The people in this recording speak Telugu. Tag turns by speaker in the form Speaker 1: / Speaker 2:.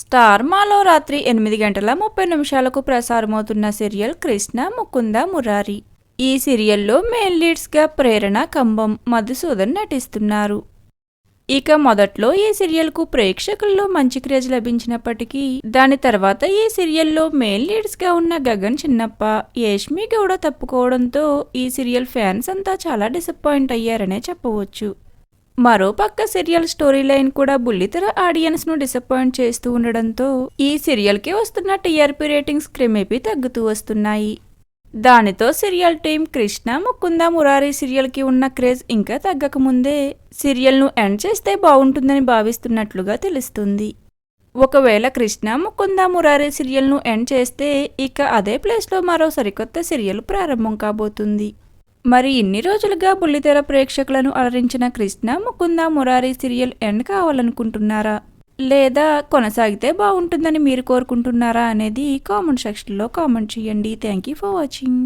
Speaker 1: స్టార్ మాలో రాత్రి ఎనిమిది గంటల ముప్పై నిమిషాలకు ప్రసారమవుతున్న సీరియల్ కృష్ణ ముకుంద మురారి. ఈ సీరియల్లో మెయిన్ లీడ్స్గా ప్రేరణ కంబం మధుసూదన్ నటిస్తున్నారు. ఇక మొదట్లో ఈ సీరియల్కు ప్రేక్షకుల్లో మంచి క్రేజ్ లభించినప్పటికీ దాని తర్వాత ఈ సీరియల్లో మెయిన్ లీడ్స్గా ఉన్న గగన్ చిన్నప్ప యష్మి గౌడ తప్పుకోవడంతో ఈ సీరియల్ ఫ్యాన్స్ అంతా చాలా డిసప్పాయింట్ అయ్యారనే చెప్పవచ్చు. మరోపక్క సీరియల్ స్టోరీ లైన్ కూడా బుల్లితెర ఆడియన్స్ను డిసప్పాయింట్ చేస్తూ ఉండడంతో ఈ సీరియల్కి వస్తున్న టీఆర్పీ రేటింగ్స్ క్రమేపీ తగ్గుతూ వస్తున్నాయి. దానితో సీరియల్ టీం కృష్ణ ముకుంద మురారి సీరియల్కి ఉన్న క్రేజ్ ఇంకా తగ్గకముందే సీరియల్ను ఎండ్ చేస్తే బాగుంటుందని భావిస్తున్నట్లుగా తెలుస్తుంది. ఒకవేళ కృష్ణ ముకుంద మురారి సీరియల్ను ఎండ్ చేస్తే ఇక అదే ప్లేస్లో మరో సరికొత్త సీరియల్ ప్రారంభం కాబోతుంది. మరి ఇన్ని రోజులుగా బుల్లితెర ప్రేక్షకులను అలరించిన కృష్ణ ముకుంద మురారి సీరియల్ ఎండ్ కావాలనుకుంటున్నారా? లేదా కొనసాగితే బాగుంటుందని మీరు కోరుకుంటున్నారా అనేది కామెంట్ సెక్షన్లో కామెంట్ చేయండి. Thank you for watching.